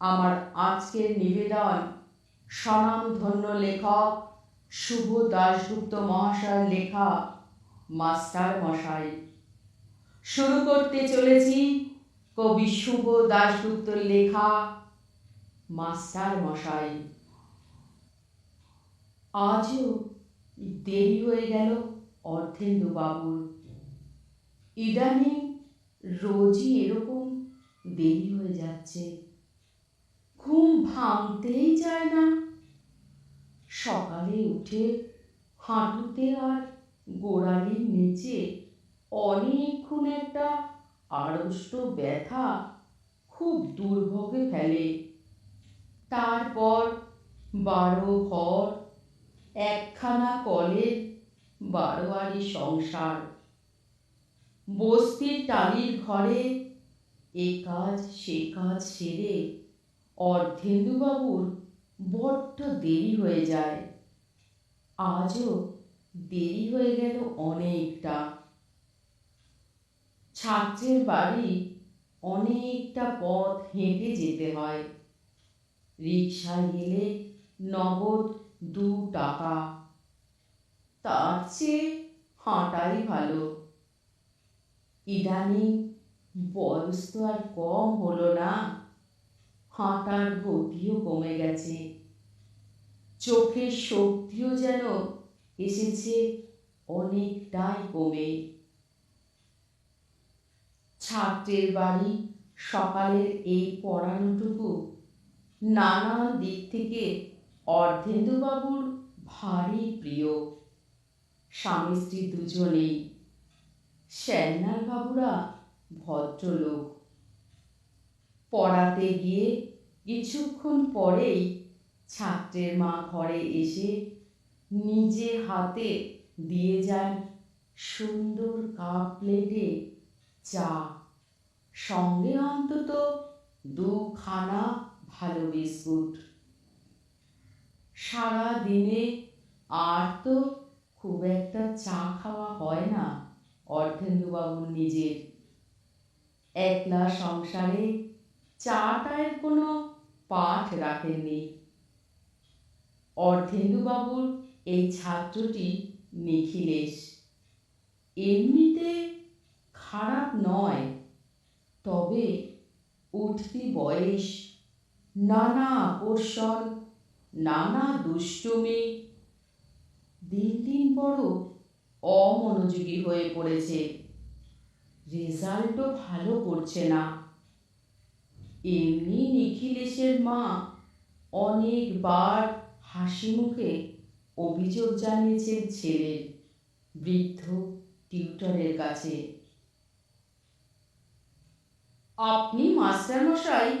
আমার আজকের নিবেদন স্বনামধন্য লেখক শুভ দাশগুপ্ত মহাশয়ের লেখা মাস্টার মশাই। শুরু করতে চলেছি কবি শুভ দাশগুপ্তর লেখা মাস্টার মশাই। আজও দেরি হয়ে গেল অর্ধেন্দু বাবুর। ইদানিং রোজই এরকম দেরি হয়ে যাচ্ছে। ঘুম ভাঙতেই চায় না। সকালে উঠে হাঁটুতে আর গোড়ালির নিচে অনেকক্ষণ একটা আড়ষ্ট ব্যথা খুব দুর্ভোগে ফেলে। তারপর বারো ঘর, একখানা কলের বারোয়ারি সংসার। বস্তির টালির ঘরে এ কাজ সে কাজ সেরে অর্ধেন্দুবাবুর বড্ড দেরি হয়ে যায় আজও দেরি হয়ে গেল অনেকটা ছাত্রের বাড়ি অনেকটা পথ হেঁটে যেতে হয় রিক্সায় গেলে নগদ দু টাকা তার চেয়ে হাঁটাই ভালো। ইদানিং বয়স তো আর কম হলো না। হাঁটার গতিও কমে গেছে। চোখের শক্তিও যেন এসেছে অনেকটাই কমে। ছাত্রের বাড়ি সকালের এই পড়ানোটুকু নানান দিক থেকে অর্ধেন্দুবাবুর ভারী প্রিয়। স্বামী স্ত্রী দুজনেই। শ্যান্নার বাবুরা ভদ্রলোক। পড়াতে গিয়ে কিছুক্ষণ পরেই ছাত্রের মা ঘরে এসে নিজে হাতে দিয়ে যান সুন্দর কাপ প্লেটে চা। সঙ্গে অন্তত দুখানা ভালো বিস্কুট। সারা দিনে আর তো খুব একটা চা খাওয়া হয় না অর্ধেন্দুবাবুর নিজের। একলা সংসারে চাটায়ের কোনো পাঠ রাখেননি। অর্ধেন্দুবাবুর এই ছাত্রটি নিখিলেশ। এমনিতে খারাপ নয়, তবে উঠতি বয়স, নানা আকর্ষণ, নানা দুষ্টুমি, দিন দিন বড় অমনোযোগী হয়ে পড়েছে। রেজাল্টও ভালো করছে না। এমনি নিখিলেশের মা অনেকবার হাসি মুখে অভিযোগ জানিয়েছেন ছেলের বৃদ্ধ টিউটরের কাছে। আপনি মাস্টারমশাই,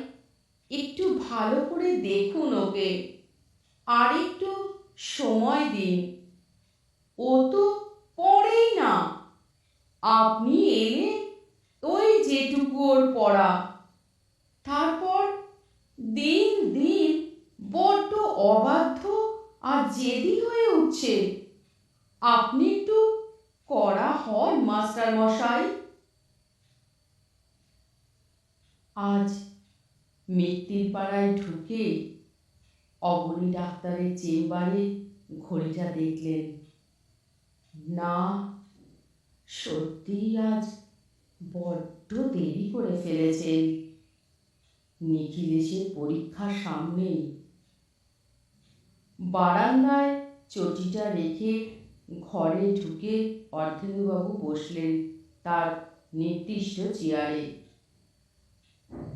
একটু ভালো করে দেখুন ওকে। আর একটু সময় দিন। ও তো পড়েই না। আপনি এলে ওই যেটুকু ওর পড়া। তারপর দিন দিন বড্ড অবাধ্য আর জেদি হয়ে উঠছে। আপনি একটু করা হন, মাস্টার মশাই। আজ মৃত্যুর পাড়ায় ঢুকে অবনী ডাক্তারের চেম্বারে ঘড়িটা দেখলেন। না, সত্যিই আজ বড্ড দেরি করে ফেলেছেন। নিখিলেশের পরীক্ষার সামনেই। বারান্দায় চটিটা রেখে ঘরে ঢুকে অর্ধেন্দুবাবু বসলেন তার নির্দিষ্ট চেয়ারে।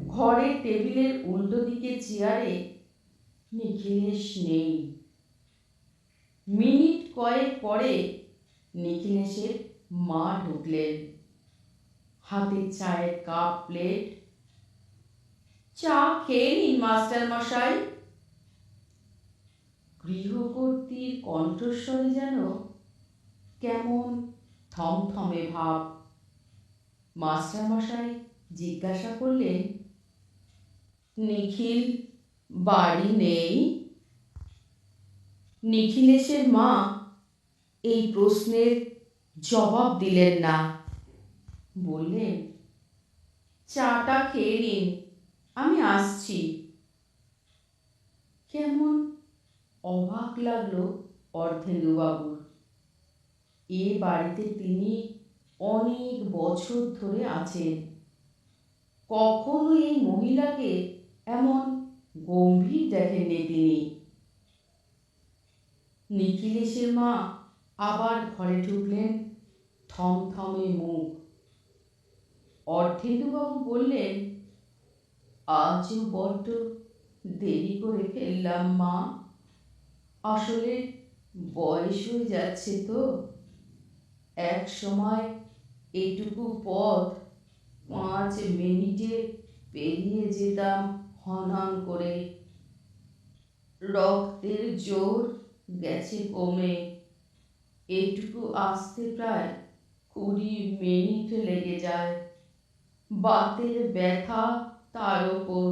ঘরের টেবিলের উল্টো দিকে চেয়ারে নিখিলেশ নেই। মিনিট কয়েক পরে নিখিলেশের মা ঢুকলেন। হাতে চায়ের কাপ, প্লেট চা খেয়ে নিন মাস্টার মশাই গৃহকর্তীর কণ্ঠস্বরে যেন কেমন থমথমে ভাব। মাস্টার মশাই জিজ্ঞাসা করলেন, নিখিল, বাড়ি নেই? নিখিলেশের মা এই প্রশ্নের জবাব দিলেন না। বললেন, চাটা খেয়ে নিন। আমি আসছি। কেমন অবাক লাগল অর্ধেন্দুবাবুর। এ বাড়িতে তিনি অনেক বছর ধরে আছেন। কখনো এই মহিলাকে এমন গম্ভীর দেখেননি তিনি। নিখিলেশের মা আবার ঘরে ঢুকলেন থমথমে মুখ। অর্ধেন্দুবাবু বললেন আজও বড্ড দেরি করে ফেললাম, মা। আসলে বয়স হয়ে যাচ্ছে তো। এক সময় এটুকু পথ পাঁচ মিনিটে পেরিয়ে যেতাম হনন করে। রক্তের জোর গেছে কমে। এটুকু আসতে প্রায় কুড়ি মিনিট লেগে যায়। বাতের ব্যথা তার ওপর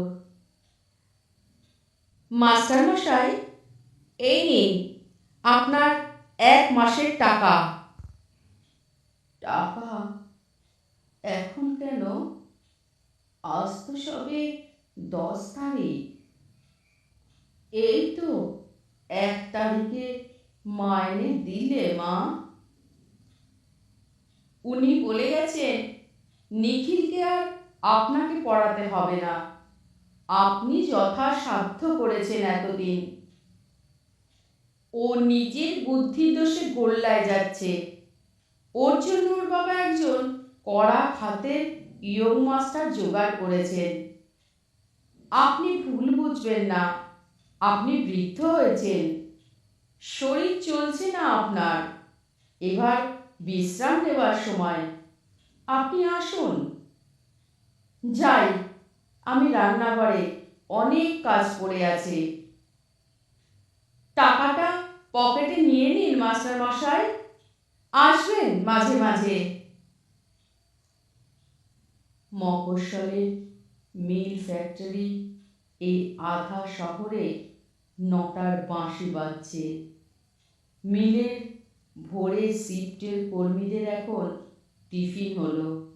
মাস্টারমশাই, এই নিন আপনার এক মাসের টাকা। টাকা? এখন কেন? আজ তো সবে দশ তারিখ। এই তো এক তারিখে মাইনে দিলে, মা। উনি বলে গেছেন, নিখিলকে আর আপনাকে পড়াতে হবে না। আপনি যথাসাধ্য করেছেন এতদিন। ও নিজের বুদ্ধির দোষে গোল্লায় যাচ্ছে। ওর জন্য ওর বাবা একজন কড়া খাতের ইয়ং মাস্টার জোগাড় করেছেন। আপনি ভুল বুঝবেন না। আপনি বৃদ্ধ হয়েছেন। শরীর চলছে না আপনার। এবার বিশ্রাম নেওয়ার সময়। আপনি আসুন। যাই, আমি রান্নাঘরে অনেক কাজ পড়ে আছে। টাকাটা পকেটে নিয়ে নিন, মাস্টার মশাই। আসবেন মাঝে মাঝে। মফস্বলের মিল ফ্যাক্টরি এই আধা শহরে নটার বাঁশি বাজছে। মিলের ভোরে শিফটের কর্মীদের এখন টিফিন হলো।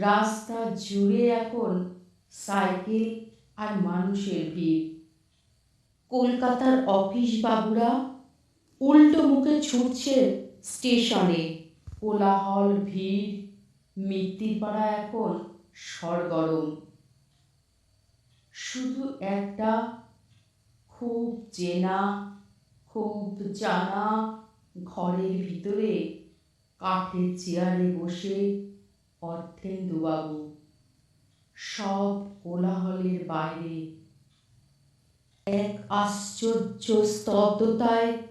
রাস্তা জুড়ে এখন সাইকেল আর মানুষের ভিড়। কলকাতার অফিস বাবুরা উল্টো মুখে ছুটছে স্টেশনে। কোলাহল, ভিড় মৃত্যুপাড়া এখন সরগরম। শুধু একটা খুব চেনা, খুব জানা ঘরের ভিতরে কাঠের চেয়ারে বসে অর্থেন্দুবাবু সব কোলাহলের বাইরে। এক আশ্চর্য স্তব্ধতায়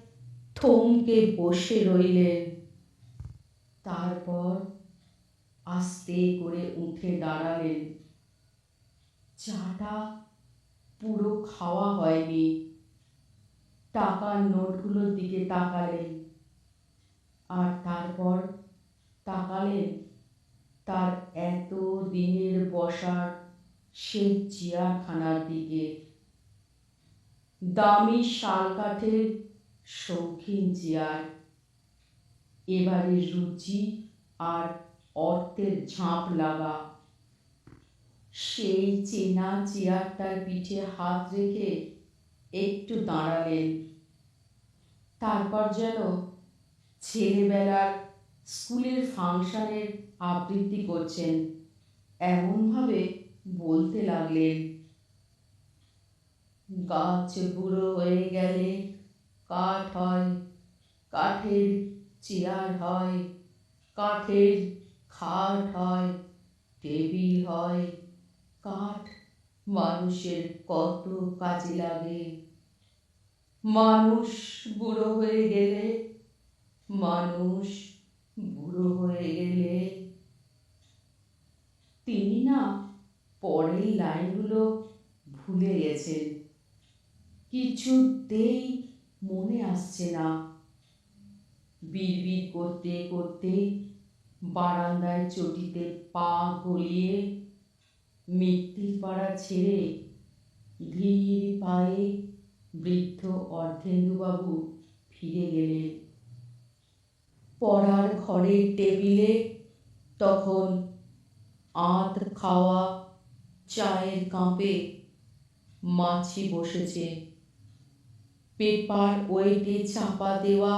থমকে বসে রইলেন। তারপর আস্তে করে উঠে দাঁড়ালেন। চাটা পুরো খাওয়া হয়নি। টাকার নোটগুলোর দিকে তাকালেন। আর তারপর তাকালেন। তার এত দিনের বসার সে চেয়ারখানার দিকে। দামি শাল কাঠের শৌখিন চেয়ার। এবারে রুচি আর অর্থের ঝাঁপ লাগা। সেই চেনা চেয়ারটার পিঠে হাত রেখে একটু দাঁড়ালেন। তারপর যেন ছেলেবেলার স্কুলের ফাংশনের আবৃত্তি করছেন, এমনভাবে বলতে লাগলেন, গাছ বুড়ো হয়ে গেলে কাঠ হয়, কাঠের চেয়ার হয়, কাঠের খাট হয়, টেবিল হয়, কাঠ মানুষের কত কাজে লাগে। মানুষ বুড়ো হয়ে গেলে মানুষ বুড়ো হয়ে গেলে তিনি না পরের লাইনগুলো ভুলে গেছেন। কিছুতেই মনে আসছে না। বিড়বিড় করতে করতে বারান্দায় চটিতে পা গলিয়ে মৃত্যুর পাড়া ছেড়ে ধীর পায়ে বৃদ্ধ অর্ধেন্দুবাবু ফিরে গেলেন। পড়ার ঘরের টেবিলে তখন আত খাওয়া চায়ের কাঁপে মাছি বসেছে। পেপার ওয়েটে চাপা দেওয়া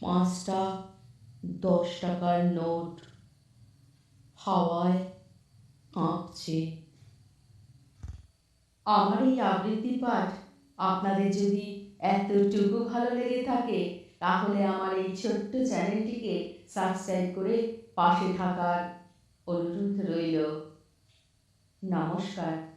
পাঁচটা, দশ টাকার নোট হাওয়ায় কাঁপছে। আমার এই আবৃত্তি পাঠ আপনাদের যদি এতটুকু ভালো লেগে থাকে তাহলে আমার এই ছোট্ট চ্যানেলটিকে সাবস্ক্রাইব করে পাশে থাকার অনুরোধ রইল। নমস্কার।